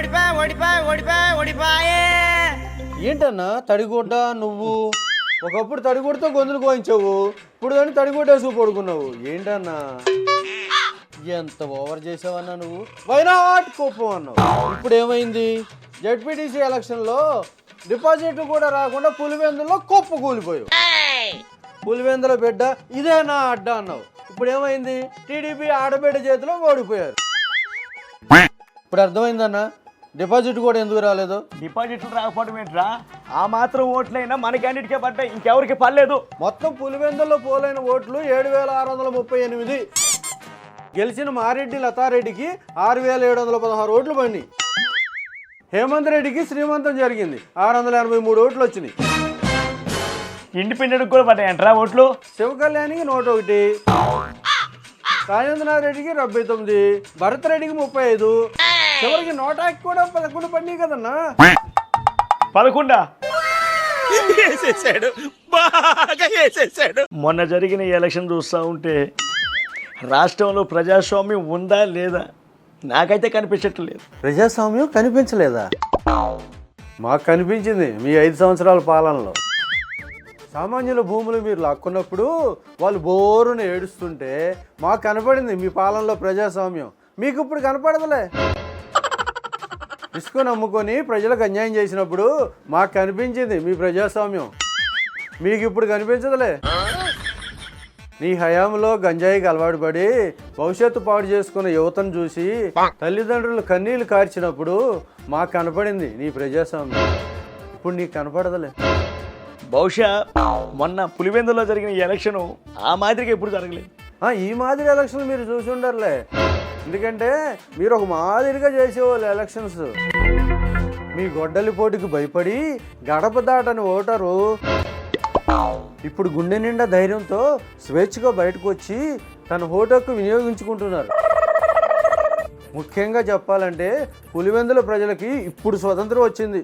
ఓడిపా ఓడిపా ఓడిపా ఓడిపాయే. ఏంటన్నా తడిగుడ్డ నువ్వు? ఒకప్పుడు తడిగుడ్డతో గొంతులు కోయించావు ఇప్పుడు కానీ తడిగుడ్డేసి పడుకున్నావు. ఏంటన్నా? ఎంత ఓవర్ చేసావన్నా నువ్వు? వైనాట్ కోపం అన్నావు. ఇప్పుడు ఏమైంది జడ్పీటీసీ ఎలక్షన్లో డిపాజిట్లు కూడా రాకుండా పులివెందులో కుప్ప కూలిపోయావు. పులివెందుల బిడ్డ ఇదే నా అడ్డ అన్నావు. ఇప్పుడు ఏమైంది టీడీపీ ఆడబిడ్డ చేతిలో ఓడిపోయారు. ఇప్పుడు అర్థమైందన్నా? డిపాజిట్ కూడా ఎందుకు రాలేదు? డిపాజిట్లు రాకపోవడం ఏంట్రా? ఆ మాత్రం ఓట్లైనా మన క్యాండిడేట్కే పడ్డాయి ఇంకెవరికి పర్లేదు మొత్తం పులివెందుల్లో పోలైన ఓట్లు ఏడు వేల ఆరు వందల ముప్పై ఎనిమిది. గెలిచిన మారెడ్డి లతారెడ్డికి ఆరు వేల ఏడు వందల పదహారు ఓట్లు పడినాయి. హేమంత్ రెడ్డికి శ్రీమంతం జరిగింది ఆరు వందల ఎనభై మూడు ఓట్లు వచ్చినాయి. ఇండిపెండెంట్ కూడా పడ్డాయంట్రా ఓట్లు? శివకళ్యాణికి నూట ఒకటి రాజేంద్రనాథ్ రెడ్డికి డెబ్బై తొమ్మిది భరత్ రెడ్డికి ముప్పై ఐదు చివరికి నోటాకి కూడా పదకొండు పడినాయి కదన్నా? పదకొండా? వేసేసాడు. బాగా వేసేసాడు. మొన్న జరిగిన ఈ ఎలక్షన్ చూస్తూ ఉంటే రాష్ట్రంలో ప్రజాస్వామ్యం ఉందా లేదా? నాకైతే కనిపించట్లేదు ప్రజాస్వామ్యం కనిపించలేదా? మాకు కనిపించింది మీ ఐదు సంవత్సరాల పాలనలో. సామాన్యుల భూములు మీరు లాక్కున్నప్పుడు వాళ్ళు బోరున ఏడుస్తుంటే మాకు కనపడింది మీ పాలనలో ప్రజాస్వామ్యం. మీకు ఇప్పుడు కనపడదులే. ఇసుక నమ్ముకొని ప్రజలకు అన్యాయం చేసినప్పుడు మాకు కనిపించింది మీ ప్రజాస్వామ్యం. మీకు ఇప్పుడు కనిపించదులే. నీ హయాంలో గంజాయికి అలవాటు పడి భవిష్యత్తు పాడు చేసుకున్న యువతను చూసి తల్లిదండ్రులు కన్నీళ్ళు కార్చినప్పుడు మాకు కనపడింది నీ ప్రజాస్వామ్యం. ఇప్పుడు నీకు కనపడదులే. బహుశా మొన్న పులివెందులో జరిగిన ఈ ఎలక్షన్ ఆ మాదిరిగా ఎప్పుడు జరగలేదు. ఈ మాదిరి ఎలక్షన్లు మీరు చూసి ఉండరులే. ఎందుకంటే మీరు ఒక మాదిరిగా చేసేవాళ్ళు ఎలక్షన్స్ మీ గొడ్డలి పోటీకి భయపడి గడప దాటని ఓటరు. ఇప్పుడు గుండె నిండా ధైర్యంతో స్వేచ్ఛగా బయటకు వచ్చి తన ఓటకు వినియోగించుకుంటున్నారు. ముఖ్యంగా చెప్పాలంటే పులివెందుల ప్రజలకి ఇప్పుడు స్వతంత్రం వచ్చింది.